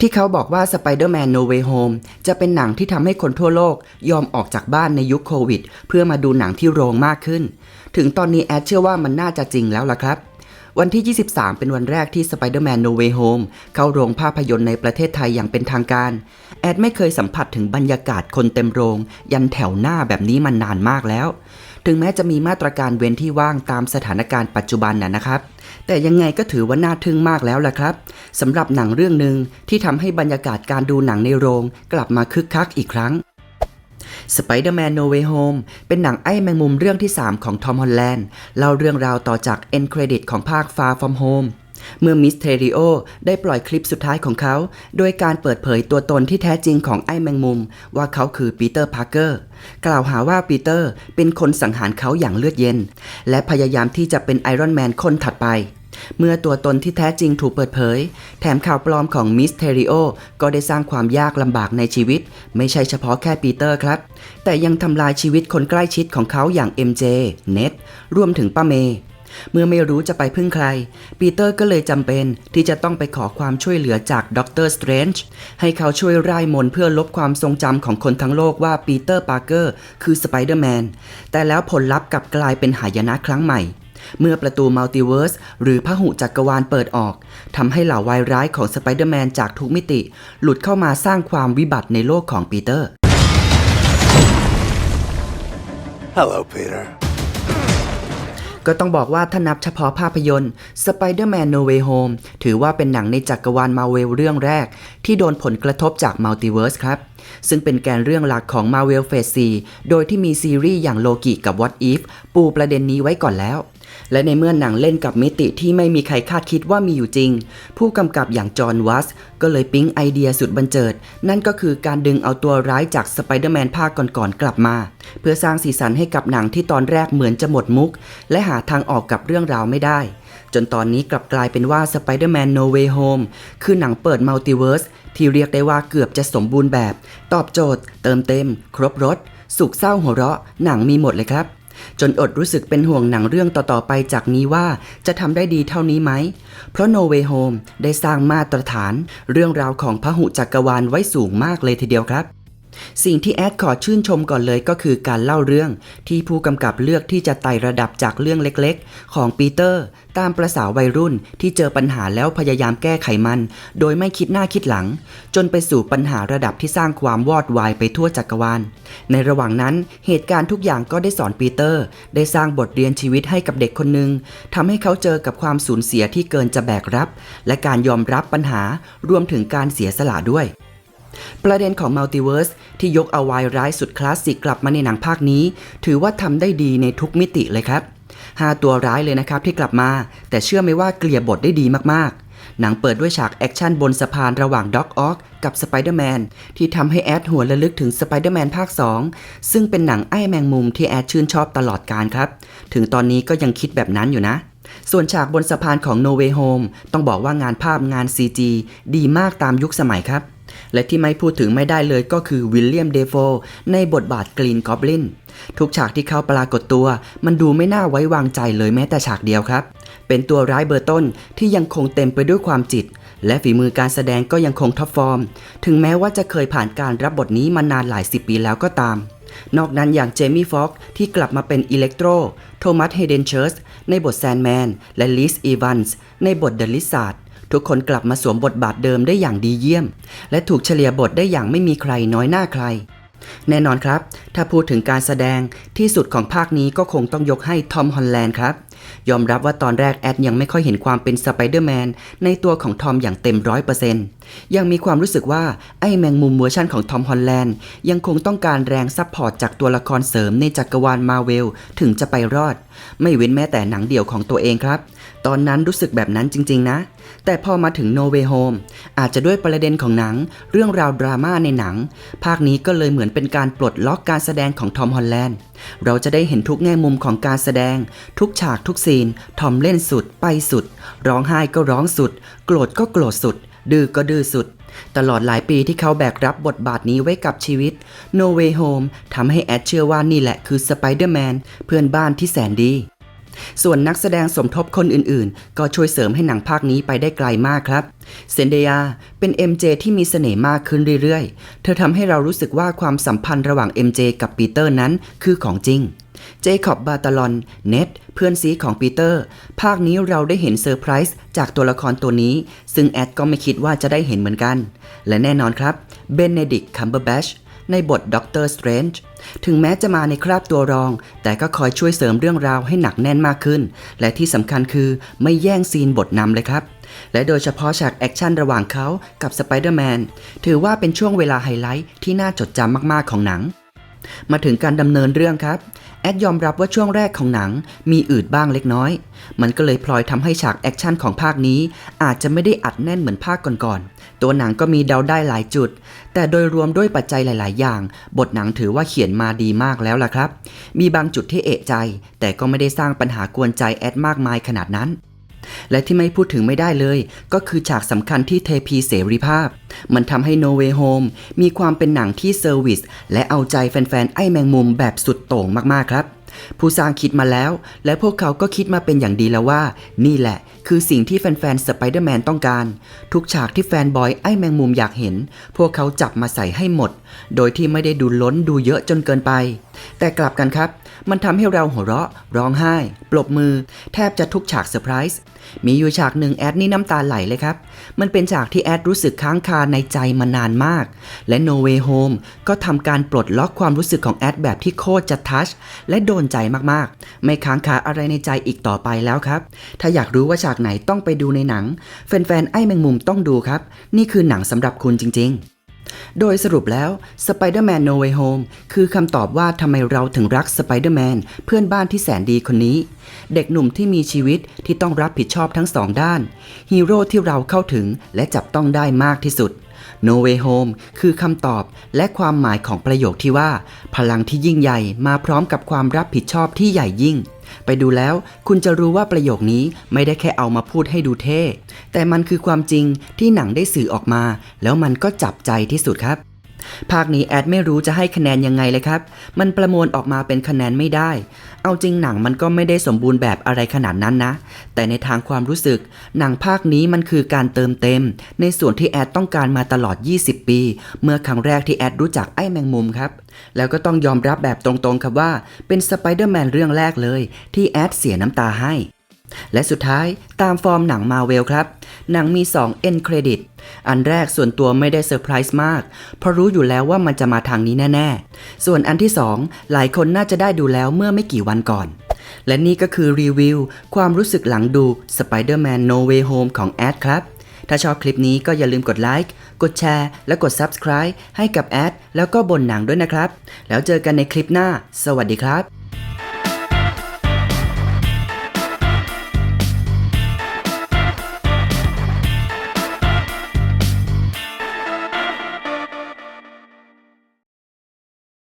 ที่เขาบอกว่า Spider-Man No Way Home จะเป็นหนังที่ทำให้คนทั่วโลกยอมออกจากบ้านในยุคโควิด เพื่อมาดูหนังที่โรงมากขึ้น ถึงตอนนี้แอดเชื่อว่ามันน่าจะจริงแล้วล่ะครับ วันที่ 23 เป็นวันแรกที่ Spider-Man No Way Home เข้าโรงภาพยนตร์ในประเทศไทยอย่างเป็นทางการ แอดไม่เคยสัมผัสถึงบรรยากาศคนเต็มโรง ยันแถวหน้าแบบนี้มานานมากแล้ว ถึงแม้จะมีมาตรการเว้นที่ว่างตามสถานการณ์ปัจจุบันน่ะนะครับ แต่ยังไงก็ถือว่าน่าทึ่งมากแล้วล่ะครับสำหรับหนังเรื่องหนึ่งที่ทำให้บรรยากาศการดูหนังในโรงกลับมาคึกคักอีกครั้ง Spider-Man No Way Home เป็นหนังไอ้แมงมุมเรื่องที่ 3 ของทอมฮอลแลนด์เล่าเรื่องราวต่อจาก End Credit ของภาค Far From Home เมื่อมิสเทริโอได้ปล่อยคลิปสุดท้ายของเขา โดยการเปิดเผยตัวตนที่แท้จริงของไอ้แมงมุม ว่าเขาคือปีเตอร์พาร์เกอร์ กล่าวหาว่าปีเตอร์เป็นคนสังหารเขาอย่างเลือดเย็น และพยายามที่จะเป็นไอรอนแมนคนถัดไปเมื่อตัวตนที่แท้จริงถูกเปิดเผย แถมข่าวปลอมของมิสเทริโอก็ได้สร้างความยากลำบากในชีวิต ไม่ใช่เฉพาะแค่ปีเตอร์ครับ แต่ยังทำลายชีวิตคนใกล้ชิดของเขาอย่าง MJ เน็ตรวมถึงป้าเมย์ เมื่อไม่รู้จะไปพึ่งใคร ปีเตอร์ก็เลยจำเป็นที่จะต้องไปขอความช่วยเหลือจากด็อกเตอร์สเตรนจ์ให้เขาช่วยร่ายมนเพื่อลบความทรงจำของคนทั้งโลกว่าปีเตอร์ปาร์เกอร์คือสไปเดอร์แมนแต่แล้วผลลัพธ์กลับกลายเป็นหายนะครั้งใหม่เมื่อประตูมัลติเวิร์สหรือพหุจักรวาลเปิดออกทำให้เหล่าวายร้ายของสไปเดอร์แมนจากทุกมิติ หลุดเข้ามาสร้างความวิบัติในโลกของปีเตอร์ Hello, Peter. ก็ต้องบอกว่าถ้านับเฉพาะภาพยนตร์ Spider-Man No Way Home ถือว่าเป็นหนังในจักรวาลมาเวลเรื่องแรก ที่โดนผลกระทบจากมัลติเวิร์สครับ ซึ่งเป็นแกนเรื่องหลักของ Marvel Phase 4โดยที่มีซีรีส์อย่างโลกิกับ What If ปูประเด็นนี้ไว้ก่อนแล้ว และในเมื่อหนังเล่นกับมิติที่ไม่มีใครคาดคิดว่ามีอยู่จริง ผู้กำกับอย่างจอห์นวัสก็เลยปิ๊งไอเดียสุดบันเจิด นั่นก็คือการดึงเอาตัวร้ายจากสไปเดอร์แมนภาคก่อนๆกลับมา เพื่อสร้างสีสันให้กับหนังที่ตอนแรกเหมือนจะหมดมุก และหาทางออกกับเรื่องราวไม่ได้ จนตอนนี้กลับกลายเป็นว่า Spider-Man No Way Home คือหนังเปิดมัลติเวิร์สที่เรียกได้ว่าเกือบจะสมบูรณ์แบบ ตอบโจทย์ เติมเต็ม ครบรถ สุขเศร้าหัวเราะ หนังมีหมดเลยครับ จนอดรู้สึกเป็นห่วงหนังเรื่องต่อๆไปจากนี้ว่าจะทำได้ดีเท่านี้ไหม เพราะ No Way Home ได้สร้างมาตรฐาน เรื่องราวของพหุจักรวาลไว้สูงมากเลยทีเดียวครับ สิ่งที่แอดขอชื่นชมก่อนเลยก็คือการเล่าเรื่อง ที่ผู้กำกับเลือกที่จะไต่ระดับจากเรื่องเล็กๆ ของปีเตอร์ ตามประษาวัยรุ่นที่เจอปัญหาแล้วพยายามแก้ไขมัน โดยไม่คิดหน้าคิดหลัง จนไปสู่ปัญหาระดับที่สร้างความวอดวายไปทั่วจักรวาล ในระหว่างนั้นเหตุการณ์ทุกอย่างก็ได้สอนปีเตอร์ ได้สร้างบทเรียนชีวิตให้กับเด็กคนหนึ่งทำให้เขาเจอกับความสูญเสียที่เกินจะแบกรับ และการยอมรับปัญหารวมถึงการเสียสละด้วย ประเด็นของมัลติเวิร์สที่ยกเอาวายร้ายสุดคลาสสิกกลับมาในหนังภาคนี้ ถือว่าทำได้ดีในทุกมิติเลยครับ5ตัวร้ายเลยนะครับที่กลับมา แต่เชื่อไหมว่าเกลี่ยบทได้ดีมากๆ หนังเปิดด้วยฉากแอคชั่นบนสะพานระหว่างด็อกออกกับสไปเดอร์แมนที่ทำให้แอดหัวระลึกถึงสไปเดอร์แมนภาค 2 ซึ่งเป็นหนังไอ้แมงมุมที่แอดชื่นชอบตลอดการครับ ถึงตอนนี้ก็ยังคิดแบบนั้นอยู่นะส่วนฉากบนสะพานของ No Way Home ต้องบอกว่างานภาพงาน CG ดีมากตามยุคสมัยครับ และที่ไม่พูดถึงไม่ได้เลยก็คือวิลเลียมเดโฟในบทบาทกรีนกอบลินทุกฉากที่เขาปรากฏตัว มันดูไม่น่าไว้วางใจเลยแม้แต่ฉากเดียวครับ เป็นตัวร้ายเบอร์ต้นที่ยังคงเต็มไปด้วยความจิต และฝีมือการแสดงก็ยังคงท็อปฟอร์ม ถึงแม้ว่าจะเคยผ่านการรับบทนี้มานานหลายสิบปีแล้วก็ตาม นอกนั้นอย่างเจมี่ฟ็อกที่กลับมาเป็นอิเล็กโตรโทมัสเฮเดนเชิร์สในบทแซนแมนและลิสอีวันส์ในบทเดอะลิซาร์ด ทุกคนกลับมาสวมบทบาทเดิมได้อย่างดีเยี่ยม และถูกเฉลี่ยบทได้อย่างไม่มีใครน้อยหน้าใคร แน่นอนครับ ถ้าพูดถึงการแสดงที่สุดของภาคนี้ก็คงต้องยกให้ทอมฮอลแลนด์ครับ ยอมรับว่าตอนแรกแอดยังไม่ค่อยเห็นความเป็นสไปเดอร์แมนในตัวของทอมอย่างเต็มร้อยเปอร์เซ็นต์ยังมีความรู้สึกว่าไอ้แมงมุมเวอร์ชันของทอมฮอลแลนด์ยังคงต้องการแรงซัพพอร์ตจากตัวละครเสริมในจักรวาลมาเวลถึงจะไปรอด ไม่เว้นแม้แต่หนังเดี่ยวของตัวเองครับ ตอนนั้นรู้สึกแบบนั้นจริง ๆ นะ แต่พอมาถึง No Way Home อาจจะด้วยประเด็นของหนัง เรื่องราวดราม่าในหนัง ภาคนี้ก็เลยเหมือนเป็นการปลดล็อกการแสดงของทอมฮอลแลนด์เราจะได้เห็นทุกแง่มุมของการแสดง ทุกฉากทุกซีน ทอมเล่นสุดไปสุด ร้องไห้ก็ร้องสุด โกรธก็โกรธสุด ดื้อก็ดื้อสุด ตลอดหลายปีที่เขาแบกรับบทบาทนี้ไว้กับชีวิต No Way Home ทำให้แอดเชื่อว่านี่แหละคือสไปเดอร์แมนเพื่อนบ้านที่แสนดี ส่วนนักแสดงสมทบคนอื่นๆ ก็ช่วยเสริมให้หนังภาคนี้ไปได้ไกลมากครับ เซนเดียเป็น MJ ที่มีเสน่ห์มากขึ้นเรื่อยๆ เธอทำให้เรารู้สึกว่าความสัมพันธ์ระหว่าง MJ กับปีเตอร์นั้นคือของจริงเจคอบบาตาลอน เน็ต เพื่อนซีของปีเตอร์ ภาคนี้เราได้เห็นเซอร์ไพรส์จากตัวละครตัวนี้ ซึ่งแอดก็ไม่คิดว่าจะได้เห็นเหมือนกัน และแน่นอนครับ เบนเนดิกคัมเบอร์แบชในบทด็อกเตอร์สเตรนจ์ ถึงแม้จะมาในคราบตัวรอง แต่ก็คอยช่วยเสริมเรื่องราวให้หนักแน่นมากขึ้น และที่สำคัญคือไม่แย่งซีนบทนำเลยครับ และโดยเฉพาะฉากแอคชั่นระหว่างเขากับสไปเดอร์แมนถือว่าเป็นช่วงเวลาไฮไลท์ที่น่าจดจำมากๆของหนัง มาถึงการดำเนินเรื่องครับ แอดยอมรับว่าช่วงแรกของหนังมีอืดบ้างเล็กน้อย มันก็เลยพลอยทำให้ฉากแอคชั่นของภาคนี้ อาจจะไม่ได้อัดแน่นเหมือนภาคก่อนๆ ตัวหนังก็มีเดาได้หลายจุด แต่โดยรวมด้วยปัจจัยหลาย ๆ อย่าง บทหนังถือว่าเขียนมาดีมากแล้วล่ะครับ มีบางจุดที่เอะใจ แต่ก็ไม่ได้สร้างปัญหากวนใจแอดมากมายขนาดนั้น และที่ไม่พูดถึงไม่ได้เลย ก็คือฉากสำคัญที่เทพีเสรีภาพ มันทำให้ No Way Home มีความเป็นหนังที่เซอร์วิสและเอาใจแฟนๆ ไอ้แมงมุมแบบสุดโต่งมากๆครับ ผู้สร้างคิดมาแล้ว และพวกเขาก็คิดมาเป็นอย่างดีแล้วว่า นี่แหละ คือสิ่งที่แฟนๆ สไปเดอร์แมนต้องการ ทุกฉากที่แฟนบอยไอ้แมงมุมอยากเห็น พวกเขาจับมาใส่ให้หมด โดยที่ไม่ได้ดูล้นดูเยอะจนเกินไป แต่กลับกันครับ มันทำให้เราหัวเราะ ร้องไห้ ปรบมือ แทบจะทุกฉากเซอร์ไพรส์มีอยู่ฉากหนึ่งแอดนี่น้ำตาไหลเลยครับ มันเป็นฉากที่แอดรู้สึกค้างคาในใจมานานมาก และ No Way Home ก็ทำการปลดล็อกความรู้สึกของแอดแบบที่โคตรจะทัชและโดนใจมากๆ ไม่ค้างคาอะไรในใจอีกต่อไปแล้วครับ ถ้าอยากรู้ว่าฉากไหนต้องไปดูในหนัง แฟนๆไอ้แมงมุมต้องดูครับ นี่คือหนังสำหรับคุณจริง ๆ โดยสรุปแล้ว Spider-Man No Way Home คือคำตอบว่าทำไมเราถึงรัก Spider-Man เพื่อนบ้านที่แสนดีคนนี้ เด็กหนุ่มที่มีชีวิตที่ต้องรับผิดชอบทั้งสองด้าน ฮีโร่ที่เราเข้าถึงและจับต้องได้มากที่สุด No Way Home คือคำตอบและความหมายของประโยคที่ว่า พลังที่ยิ่งใหญ่มาพร้อมกับความรับผิดชอบที่ใหญ่ยิ่ง ไปดูแล้วคุณจะรู้ว่าประโยคนี้ไม่ได้แค่เอามาพูดให้ดูเท่ แต่มันคือความจริงที่หนังได้สื่อออกมา แล้วมันก็จับใจที่สุดครับ ภาคนี้แอดไม่รู้จะให้คะแนนยังไงเลยครับ มันประมวลออกมาเป็นคะแนนไม่ได้ เอาจริงหนังมันก็ไม่ได้สมบูรณ์แบบอะไรขนาดนั้นนะ แต่ในทางความรู้สึก หนังภาคนี้มันคือการเติมเต็ม ในส่วนที่แอดต้องการมาตลอด 20 ปี เมื่อครั้งแรกที่แอดรู้จักไอ้แมงมุมครับ แล้วก็ต้องยอมรับแบบตรงๆครับว่า เป็นสไปเดอร์แมนเรื่องแรกเลย ที่แอดเสียน้ำตาให้ และสุดท้ายตามฟอร์มหนังมาเวลครับ หนังมี2 end credit อันแรกส่วนตัวไม่ได้เซอร์ไพรส์มาก เพราะรู้อยู่แล้วว่ามันจะมาทางนี้แน่ ๆ ส่วนอันที่ 2 หลายคนน่าจะได้ดูแล้วเมื่อไม่กี่วันก่อน และนี่ก็คือรีวิว ความรู้สึกหลังดู Spider-Man No Way Home ของแอดครับ ถ้าชอบคลิปนี้ก็อย่าลืมกดไลค์ กดแชร์ และกด Subscribe ให้กับแอดแล้วก็บนหนังด้วยนะครับ แล้วเจอกันในคลิปหน้า สวัสดีครับ